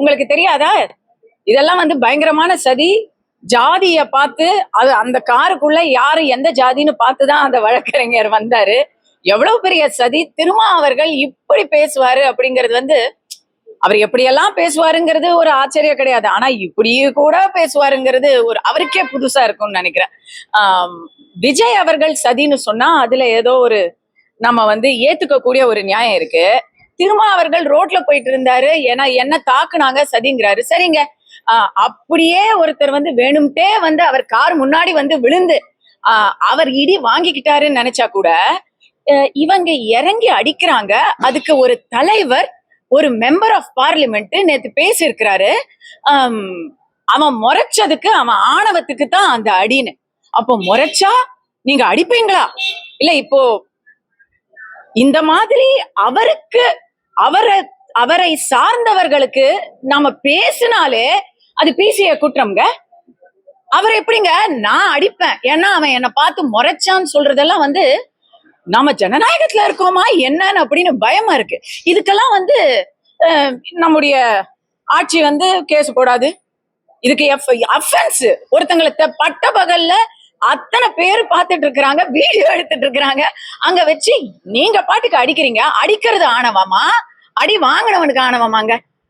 உங்களுக்கு தெரியாதா? இதெல்லாம் வந்து பயங்கரமான சதி. ஜாதிய பார்த்து அது அந்த காருக்குள்ள யாரு எந்த ஜாதின்னு பார்த்துதான் அந்த வழக்கறிஞர் வந்தாரு. எவ்வளவு பெரிய சதி. திருமா அவர்கள் இப்படி பேசுவாரு அப்படிங்கிறது வந்து அவர் எப்படியெல்லாம் பேசுவாருங்கிறது ஒரு ஆச்சரியம் கிடையாது. ஆனா இப்படி கூட பேசுவாருங்கிறது ஒரு அவருக்கே புதுசா இருக்கும்னு நினைக்கிறேன். ஆம், விஜய் அவர்கள் சதின்னு சொன்னா அதுல ஏதோ ஒரு நம்ம வந்து ஏத்துக்க கூடிய ஒரு நியாயம் இருக்கு. திருமா அவர்கள் ரோட்ல போயிட்டு இருந்தாரு ஏன்னா என்ன தாக்குனாங்க சதிங்கிறாரு. சரிங்க. அப்படியே ஒருத்தர் வந்து வேணும்ட்டே வந்து அவர் கார் முன்னாடி வந்து விழுந்து ஆஹ் அவர் இடி வாங்கிக்கிட்டாருன்னு நினைச்சா கூட அஹ் இவங்க இறங்கி அடிக்கிறாங்க. அதுக்கு ஒரு தலைவர் ஒரு மெம்பர் ஆஃப் பார்லிமெண்ட் நேத்து பேசியிருக்கிறாரு. அவன் முறைச்சதுக்கு அவன் ஆணவத்துக்கு தான் அந்த அடின்னு. அப்போ முறைச்சா நீங்க அடிப்பீங்களா? இல்ல இப்போ இந்த மாதிரி அவருக்கு அவரை அவரை சார்ந்தவர்களுக்கு நாம பேசினாலே அது பிசிஐ குற்றம்ங்க. அவர் எப்படிங்க? நான் அடிப்பேன். ஏன்னா அவன் என்னை பார்த்து முறைச்சான்னு சொல்றதெல்லாம் வந்து நாம ஜனநாயகத்துல இருக்கோமா? என்னன்னு அப்படின்னு பயமா இருக்கு. இதுக்கெல்லாம் வந்து நம்முடைய ஆட்சி வந்து கேஸ் போடாது. இதுக்கு அஃபென்ஸ் ஒருத்தங்களை பட்ட பகல்ல அத்தனை பேர் பார்த்துட்டு இருக்கிறாங்க வீடியோ எடுத்துட்டு இருக்கிறாங்க அங்க வச்சு நீங்க பாட்டுக்கு அடிக்கிறீங்க. அடிக்கிறது ஆணவமா? அடி வாங்கினவனுக்கு ஆணவமாங்க?